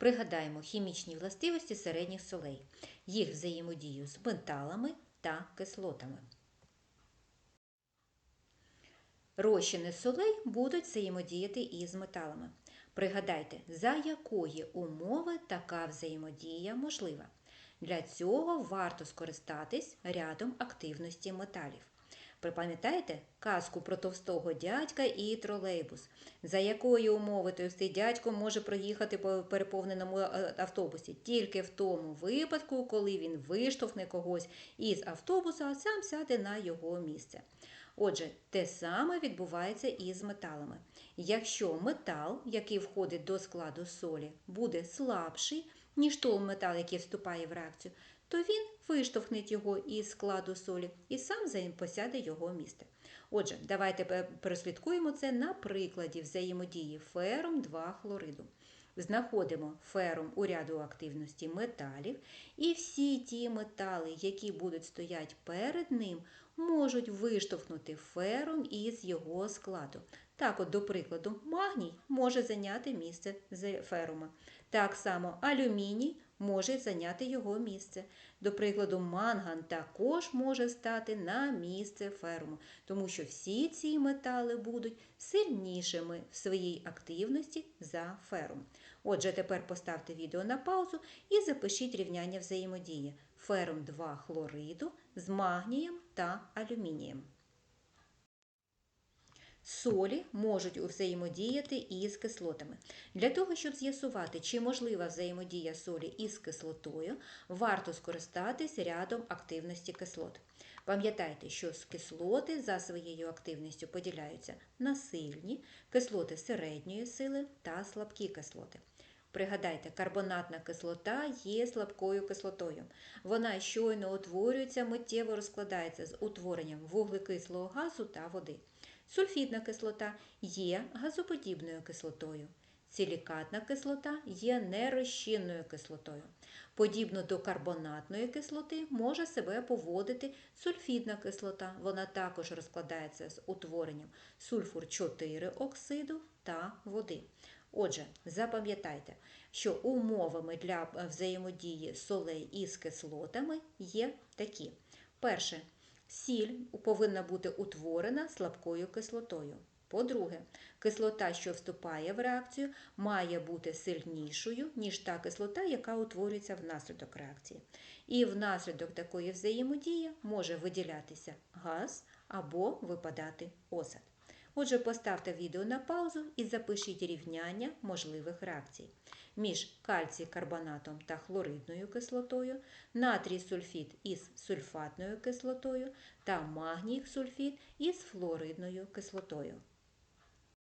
Пригадаємо хімічні властивості середніх солей, їх взаємодію з металами та кислотами. Розчини солей будуть взаємодіяти із металами. Пригадайте, за якої умови така взаємодія можлива. Для цього варто скористатись рядом активності металів. Припам'ятаєте казку про товстого дядька і тролейбус, за якої умови товстий дядько може проїхати по переповненому е, автобусі тільки в тому випадку, коли він виштовхне когось із автобуса, а сам сяде на його місце. Отже, те саме відбувається і з металами. Якщо метал, який входить до складу солі, буде слабший, ніж той метал, який вступає в реакцію, то він виштовхне його із складу солі і сам посяде його місце. Отже, давайте прослідкуємо це на прикладі взаємодії ферум 2 хлориду. Знаходимо ферум у ряду активності металів, і всі ті метали, які будуть стояти перед ним, можуть виштовхнути ферум із його складу. Так, от, до прикладу, магній може зайняти місце ферума. Так само алюміній може зайняти його місце. До прикладу, манган також може стати на місце ферму, тому що всі ці метали будуть сильнішими в своїй активності за ферум. Отже, тепер поставте відео на паузу і запишіть рівняння взаємодії ферум 2 хлориду з магнієм та алюмінієм. Солі можуть взаємодіяти із кислотами. Для того, щоб з'ясувати, чи можлива взаємодія солі із кислотою, варто скористатись рядом активності кислот. Пам'ятайте, що кислоти за своєю активністю поділяються на сильні, кислоти середньої сили та слабкі кислоти. Пригадайте, карбонатна кислота є слабкою кислотою. Вона щойно утворюється, миттєво розкладається з утворенням вуглекислого газу та води. Сульфідна кислота є газоподібною кислотою. Силікатна кислота є нерозчинною кислотою. Подібно до карбонатної кислоти може себе поводити сульфідна кислота. Вона також розкладається з утворенням сульфур 4 оксиду та води. Отже, запам'ятайте, що умовами для взаємодії солей із кислотами є такі. Перше, Сіль повинна бути утворена слабкою кислотою. По-друге, кислота, що вступає в реакцію, має бути сильнішою, ніж та кислота, яка утворюється внаслідок реакції. І внаслідок такої взаємодії може виділятися газ або випадати осад. Отже, поставте відео на паузу і запишіть рівняння можливих реакцій між кальцій карбонатом та хлоридною кислотою, натрій сульфід із сульфатною кислотою та магній сульфід із флоридною кислотою.